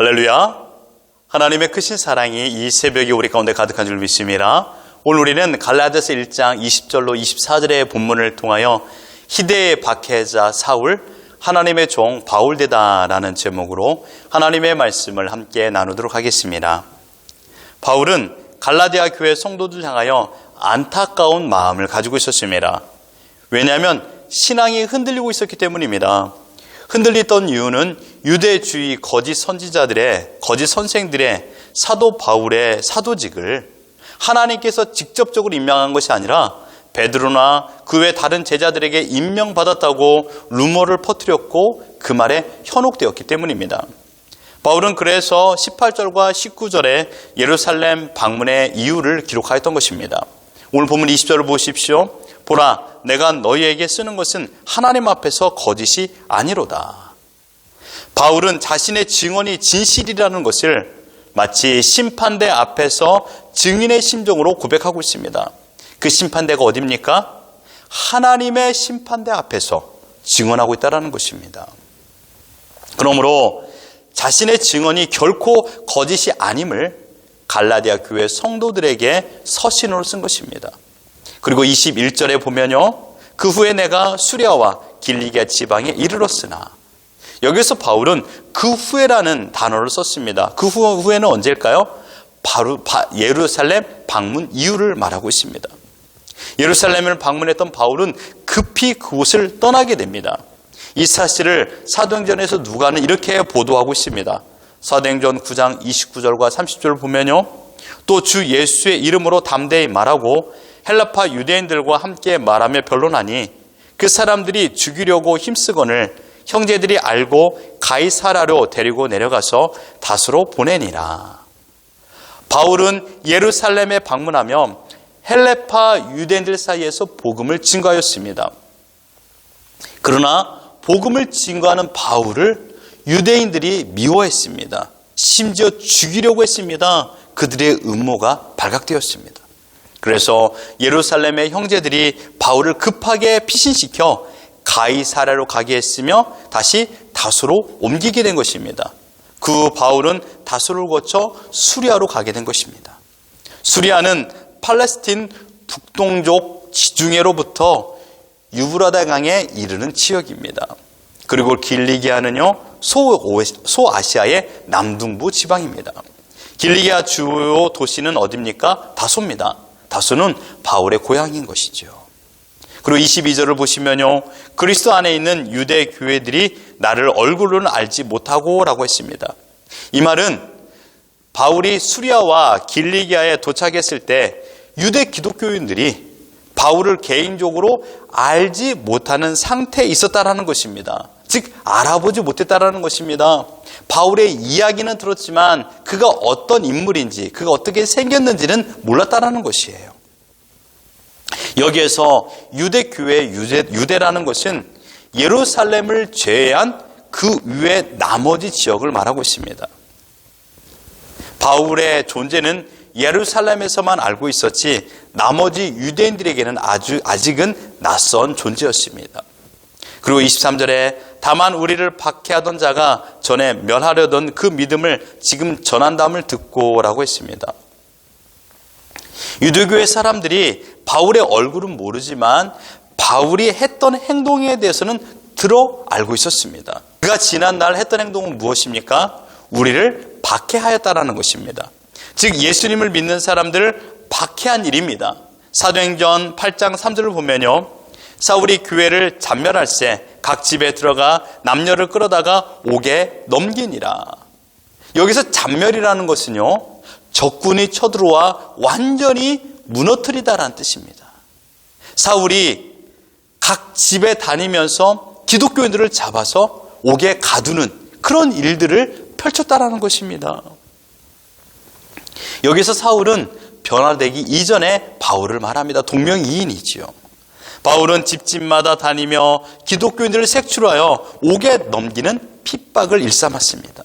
할렐루야. 하나님의 크신 사랑이 이 새벽에 우리 가운데 가득한 줄 믿습니다. 오늘 우리는 갈라디아서 1장 20절로 24절의 본문을 통하여 희대의 박해자 사울, 하나님의 종 바울되다라는 제목으로 하나님의 말씀을 함께 나누도록 하겠습니다. 바울은 갈라디아 교회 성도들 향하여 안타까운 마음을 가지고 있었습니다. 왜냐하면 신앙이 흔들리고 있었기 때문입니다. 흔들리던 이유는 유대주의 거짓 선지자들의 거짓 선생들의 사도 바울의 사도직을 하나님께서 직접적으로 임명한 것이 아니라 베드로나 그 외 다른 제자들에게 임명받았다고 루머를 퍼뜨렸고 그 말에 현혹되었기 때문입니다. 바울은 그래서 18절과 19절에 예루살렘 방문의 이유를 기록하였던 것입니다. 오늘 보면 20절을 보십시오. 보라, 내가 너희에게 쓰는 것은 하나님 앞에서 거짓이 아니로다. 바울은 자신의 증언이 진실이라는 것을 마치 심판대 앞에서 증인의 심정으로 고백하고 있습니다. 그 심판대가 어딥니까? 하나님의 심판대 앞에서 증언하고 있다는 것입니다. 그러므로 자신의 증언이 결코 거짓이 아님을 갈라디아 교회 성도들에게 서신으로 쓴 것입니다. 그리고 21절에 보면요. 그 후에 내가 수리아와 길리기아 지방에 이르렀으나 여기서 바울은 그 후에라는 단어를 썼습니다. 그 후에는 언제일까요? 바로 예루살렘 방문 이유를 말하고 있습니다. 예루살렘을 방문했던 바울은 급히 그곳을 떠나게 됩니다. 이 사실을 사도행전에서 누가는 이렇게 보도하고 있습니다. 사도행전 9장 29절과 30절을 보면요. 또 주 예수의 이름으로 담대히 말하고 헬라파 유대인들과 함께 말하며 변론하니 그 사람들이 죽이려고 힘쓰거늘 형제들이 알고 가이사라로 데리고 내려가서 다수로 보내니라. 바울은 예루살렘에 방문하며 헬레파 유대인들 사이에서 복음을 증거하였습니다. 그러나 복음을 증거하는 바울을 유대인들이 미워했습니다. 심지어 죽이려고 했습니다. 그들의 음모가 발각되었습니다. 그래서 예루살렘의 형제들이 바울을 급하게 피신시켜 가이사라로 가게 했으며 다시 다수로 옮기게 된 것입니다. 그 바울은 다수를 거쳐 수리아로 가게 된 것입니다. 수리아는 팔레스틴 북동쪽 지중해로부터 유브라다 강에 이르는 지역입니다. 그리고 길리기아는요 소아시아의 남동부 지방입니다. 길리기아 주요 도시는 어디입니까? 다소입니다. 다소는 바울의 고향인 것이죠. 그리고 22절을 보시면요. 그리스도 안에 있는 유대 교회들이 나를 얼굴로는 알지 못하고 라고 했습니다. 이 말은 바울이 수리아와 길리기아에 도착했을 때 유대 기독교인들이 바울을 개인적으로 알지 못하는 상태에 있었다라는 것입니다. 즉 알아보지 못했다라는 것입니다. 바울의 이야기는 들었지만 그가 어떤 인물인지 그가 어떻게 생겼는지는 몰랐다라는 것이에요. 여기에서 유대 교회 유대, 유대라는 것은 예루살렘을 제외한 그 위에 나머지 지역을 말하고 있습니다. 바울의 존재는 예루살렘에서만 알고 있었지 나머지 유대인들에게는 아주 아직은 낯선 존재였습니다. 그리고 23절에 다만 우리를 박해하던 자가 전에 멸하려던 그 믿음을 지금 전한다음을 듣고라고 했습니다. 유대교의 사람들이 바울의 얼굴은 모르지만 바울이 했던 행동에 대해서는 들어 알고 있었습니다. 그가 지난날 했던 행동은 무엇입니까? 우리를 박해하였다라는 것입니다. 즉 예수님을 믿는 사람들을 박해한 일입니다. 사도행전 8장 3절을 보면요. 사울이 교회를 잔멸할 새 각 집에 들어가 남녀를 끌어다가 옥에 넘기니라. 여기서 잔멸이라는 것은요. 적군이 쳐들어와 완전히 무너뜨리다라는 뜻입니다. 사울이 각 집에 다니면서 기독교인들을 잡아서 옥에 가두는 그런 일들을 펼쳤다라는 것입니다. 여기서 사울은 변화되기 이전에 바울을 말합니다. 동명이인이지요. 바울은 집집마다 다니며 기독교인들을 색출하여 옥에 넘기는 핍박을 일삼았습니다.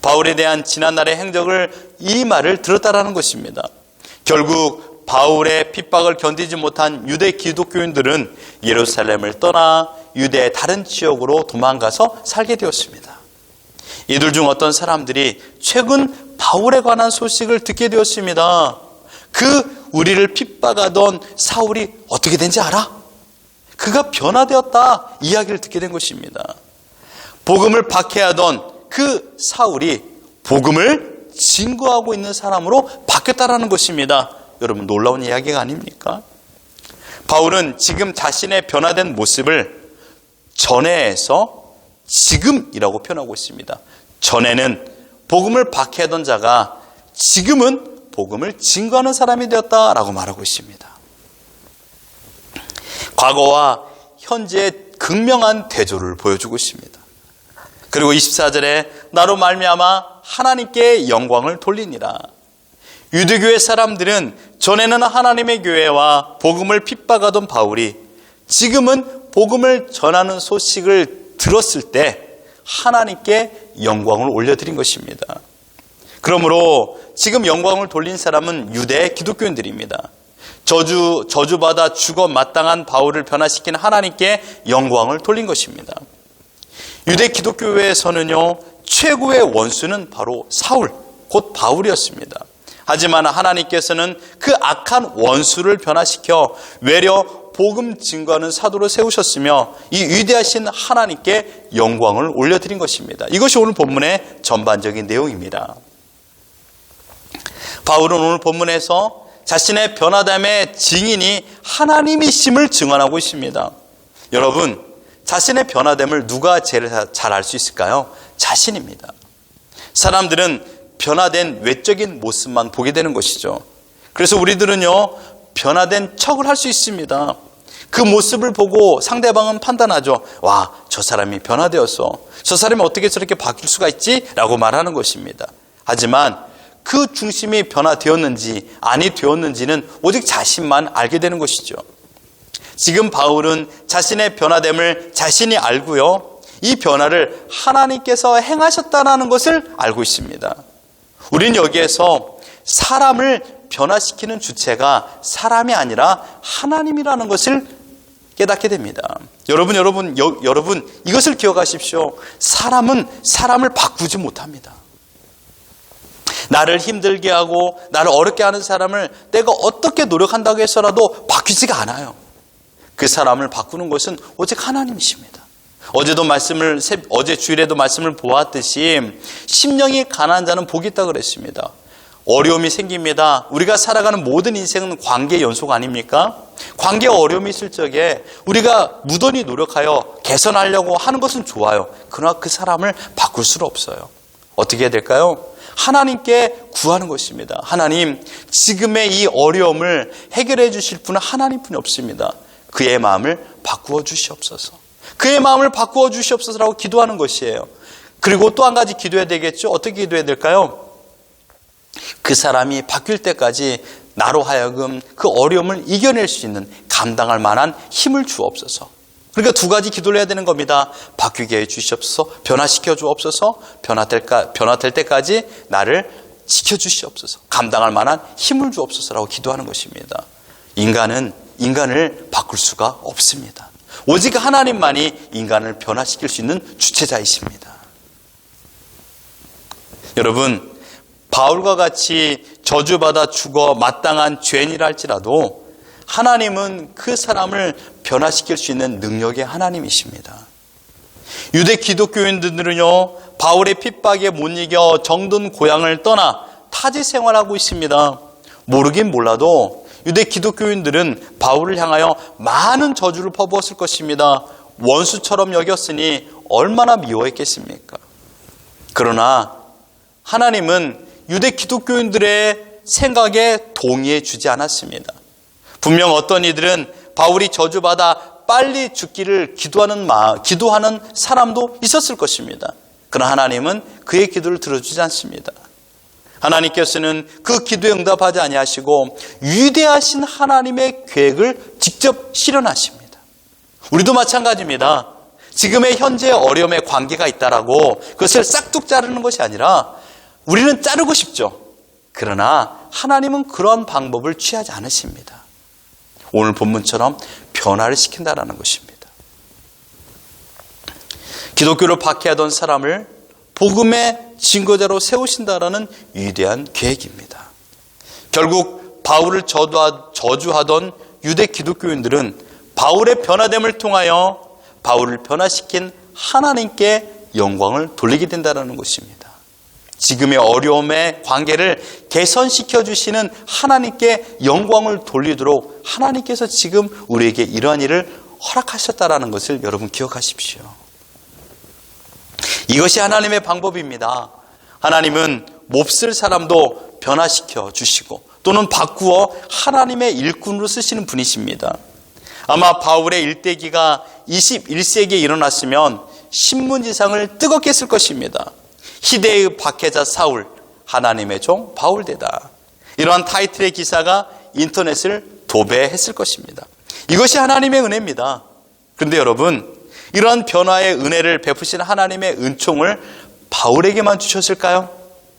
바울에 대한 지난날의 행적을 이 말을 들었다라는 것입니다. 결국 바울의 핍박을 견디지 못한 유대 기독교인들은 예루살렘을 떠나 유대의 다른 지역으로 도망가서 살게 되었습니다. 이들 중 어떤 사람들이 최근 바울에 관한 소식을 듣게 되었습니다. 그 우리를 핍박하던 사울이 어떻게 된지 알아? 그가 변화되었다 이야기를 듣게 된 것입니다. 복음을 박해하던 그 사울이 복음을 증거하고 있는 사람으로 바뀌었다라는 것입니다. 여러분 놀라운 이야기가 아닙니까? 바울은 지금 자신의 변화된 모습을 전에에서 지금이라고 표현하고 있습니다. 전에는 복음을 박해하던 자가 지금은 복음을 증거하는 사람이 되었다라고 말하고 있습니다. 과거와 현재의 극명한 대조를 보여주고 있습니다. 그리고 24절에 나로 말미암아 하나님께 영광을 돌리니라. 유대교회 사람들은 전에는 하나님의 교회와 복음을 핍박하던 바울이 지금은 복음을 전하는 소식을 들었을 때 하나님께 영광을 올려드린 것입니다. 그러므로 지금 영광을 돌린 사람은 유대 기독교인들입니다. 저주, 저주받아 죽어 마땅한 바울을 변화시킨 하나님께 영광을 돌린 것입니다. 유대 기독교회에서는요, 최고의 원수는 바로 사울, 곧 바울이었습니다. 하지만 하나님께서는 그 악한 원수를 변화시켜 외려 복음 증거하는 사도로 세우셨으며 이 위대하신 하나님께 영광을 올려드린 것입니다. 이것이 오늘 본문의 전반적인 내용입니다. 바울은 오늘 본문에서 자신의 변화됨의 증인이 하나님이심을 증언하고 있습니다. 여러분, 자신의 변화됨을 누가 제일 잘 알 수 있을까요? 자신입니다. 사람들은 변화된 외적인 모습만 보게 되는 것이죠. 그래서 우리들은요, 변화된 척을 할 수 있습니다. 그 모습을 보고 상대방은 판단하죠. 와, 저 사람이 변화되었어. 저 사람이 어떻게 저렇게 바뀔 수가 있지? 라고 말하는 것입니다. 하지만 그 중심이 변화되었는지 아니 되었는지는 오직 자신만 알게 되는 것이죠. 지금 바울은 자신의 변화됨을 자신이 알고요. 이 변화를 하나님께서 행하셨다는 것을 알고 있습니다. 우리는 여기에서 사람을 변화시키는 주체가 사람이 아니라 하나님이라는 것을 깨닫게 됩니다. 여러분, 여러분, 여, 여러분, 이것을 기억하십시오. 사람은 사람을 바꾸지 못합니다. 나를 힘들게 하고 나를 어렵게 하는 사람을 내가 어떻게 노력한다고 해서라도 바뀌지가 않아요. 그 사람을 바꾸는 것은 오직 하나님이십니다. 어제도 말씀을 어제 주일에도 말씀을 보았듯이 심령이 가난한 자는 복이 있다 그랬습니다. 어려움이 생깁니다. 우리가 살아가는 모든 인생은 관계 연속 아닙니까? 관계 어려움이 있을 적에 우리가 무던히 노력하여 개선하려고 하는 것은 좋아요. 그러나 그 사람을 바꿀 수는 없어요. 어떻게 해야 될까요? 하나님께 구하는 것입니다. 하나님, 지금의 이 어려움을 해결해 주실 분은 하나님뿐이 없습니다. 그의 마음을 바꾸어 주시옵소서. 그의 마음을 바꾸어 주시옵소서라고 기도하는 것이에요. 그리고 또 한 가지 기도해야 되겠죠? 어떻게 기도해야 될까요? 그 사람이 바뀔 때까지 나로 하여금 그 어려움을 이겨낼 수 있는 감당할 만한 힘을 주옵소서. 그러니까 두 가지 기도를 해야 되는 겁니다. 바뀌게 해 주시옵소서, 변화시켜 주옵소서, 변화될까, 변화될 때까지 나를 지켜 주시옵소서, 감당할 만한 힘을 주옵소서라고 기도하는 것입니다. 인간은 인간을 바꿀 수가 없습니다. 오직 하나님만이 인간을 변화시킬 수 있는 주체자이십니다. 여러분, 바울과 같이 저주받아 죽어 마땅한 죄인이라 할지라도 하나님은 그 사람을 변화시킬 수 있는 능력의 하나님이십니다. 유대 기독교인들은요, 바울의 핍박에 못 이겨 정든 고향을 떠나 타지 생활하고 있습니다. 모르긴 몰라도 유대 기독교인들은 바울을 향하여 많은 저주를 퍼부었을 것입니다. 원수처럼 여겼으니 얼마나 미워했겠습니까? 그러나 하나님은 유대 기독교인들의 생각에 동의해 주지 않았습니다. 분명 어떤 이들은 바울이 저주받아 빨리 죽기를 기도하는 마, 기도하는 사람도 있었을 것입니다. 그러나 하나님은 그의 기도를 들어주지 않습니다. 하나님께서는 그 기도에 응답하지 아니하시고 위대하신 하나님의 계획을 직접 실현하십니다. 우리도 마찬가지입니다. 지금의 현재 어려움에 관계가 있다라고 그것을 싹둑 자르는 것이 아니라 우리는 자르고 싶죠. 그러나 하나님은 그런 방법을 취하지 않으십니다. 오늘 본문처럼 변화를 시킨다라는 것입니다. 기독교를 박해하던 사람을 복음의 증거자로 세우신다라는 위대한 계획입니다. 결국 바울을 저주하- 저주하던 유대 기독교인들은 바울의 변화됨을 통하여 바울을 변화시킨 하나님께 영광을 돌리게 된다는 것입니다. 지금의 어려움의 관계를 개선시켜 주시는 하나님께 영광을 돌리도록 하나님께서 지금 우리에게 이러한 일을 허락하셨다라는 것을 여러분 기억하십시오. 이것이 하나님의 방법입니다. 하나님은 몹쓸 사람도 변화시켜 주시고 또는 바꾸어 하나님의 일꾼으로 쓰시는 분이십니다. 아마 바울의 일대기가 21세기에 일어났으면 신문지상을 뜨겁게 쓸 것입니다. 희대의 박해자 사울, 하나님의 종 바울되다. 이러한 타이틀의 기사가 인터넷을 도배했을 것입니다. 이것이 하나님의 은혜입니다. 그런데 여러분, 이러한 변화의 은혜를 베푸신 하나님의 은총을 바울에게만 주셨을까요?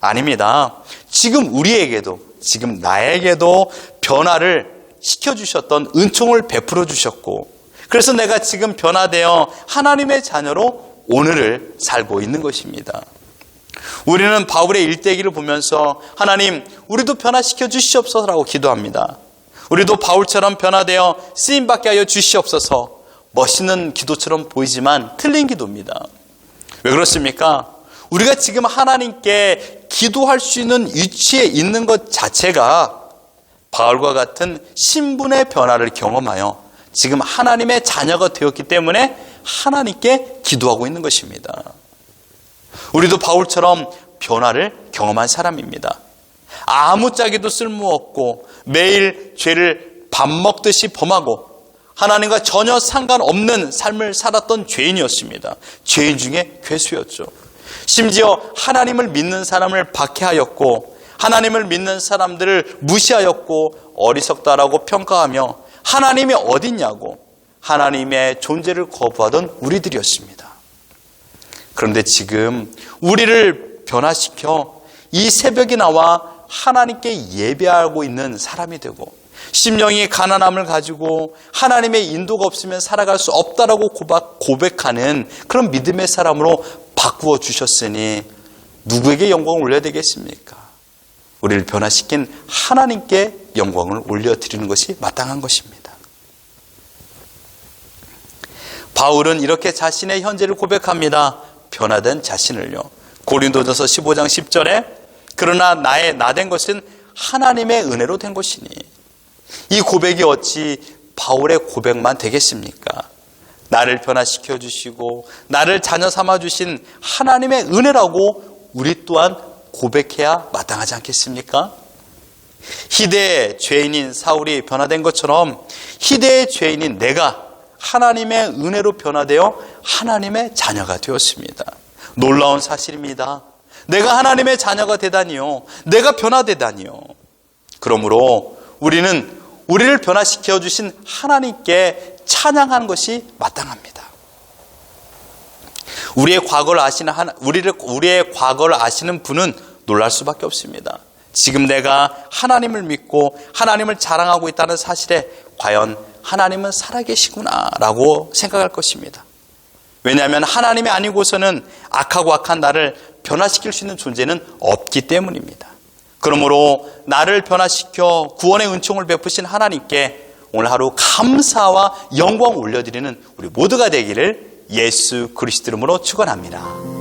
아닙니다. 지금 우리에게도, 지금 나에게도 변화를 시켜주셨던 은총을 베풀어 주셨고, 그래서 내가 지금 변화되어 하나님의 자녀로 오늘을 살고 있는 것입니다. 우리는 바울의 일대기를 보면서 하나님, 우리도 변화시켜 주시옵소서라고 기도합니다. 우리도 바울처럼 변화되어 쓰임받게 하여 주시옵소서 멋있는 기도처럼 보이지만 틀린 기도입니다. 왜 그렇습니까? 우리가 지금 하나님께 기도할 수 있는 위치에 있는 것 자체가 바울과 같은 신분의 변화를 경험하여 지금 하나님의 자녀가 되었기 때문에 하나님께 기도하고 있는 것입니다. 우리도 바울처럼 변화를 경험한 사람입니다. 아무짝에도 쓸모없고 매일 죄를 밥 먹듯이 범하고 하나님과 전혀 상관없는 삶을 살았던 죄인이었습니다. 죄인 중에 괴수였죠. 심지어 하나님을 믿는 사람을 박해하였고 하나님을 믿는 사람들을 무시하였고 어리석다라고 평가하며 하나님이 어딨냐고 하나님의 존재를 거부하던 우리들이었습니다. 그런데 지금 우리를 변화시켜 이 새벽에 나와 하나님께 예배하고 있는 사람이 되고 심령이 가난함을 가지고 하나님의 인도가 없으면 살아갈 수 없다라고 고백하는 그런 믿음의 사람으로 바꾸어 주셨으니 누구에게 영광을 올려야 되겠습니까? 우리를 변화시킨 하나님께 영광을 올려드리는 것이 마땅한 것입니다. 바울은 이렇게 자신의 현재를 고백합니다. 변화된 자신을요. 고린도전서 15장 10절에 그러나 나의 나 된 것은 하나님의 은혜로 된 것이니 이 고백이 어찌 바울의 고백만 되겠습니까? 나를 변화시켜 주시고 나를 자녀 삼아 주신 하나님의 은혜라고 우리 또한 고백해야 마땅하지 않겠습니까? 희대의 죄인인 사울이 변화된 것처럼 희대의 죄인인 내가 하나님의 은혜로 변화되어 하나님의 자녀가 되었습니다. 놀라운 사실입니다. 내가 하나님의 자녀가 되다니요. 내가 변화되다니요. 그러므로 우리는 우리를 변화시켜 주신 하나님께 찬양하는 것이 마땅합니다. 우리의 과거를 아시는 우리를 우리의 과거를 아시는 분은 놀랄 수밖에 없습니다. 지금 내가 하나님을 믿고 하나님을 자랑하고 있다는 사실에 과연 하나님은 살아계시구나라고 생각할 것입니다. 왜냐하면 하나님이 아니고서는 악하고 악한 나를 변화시킬 수 있는 존재는 없기 때문입니다. 그러므로 나를 변화시켜 구원의 은총을 베푸신 하나님께 오늘 하루 감사와 영광 올려드리는 우리 모두가 되기를 예수 그리스도 이름으로 축원합니다.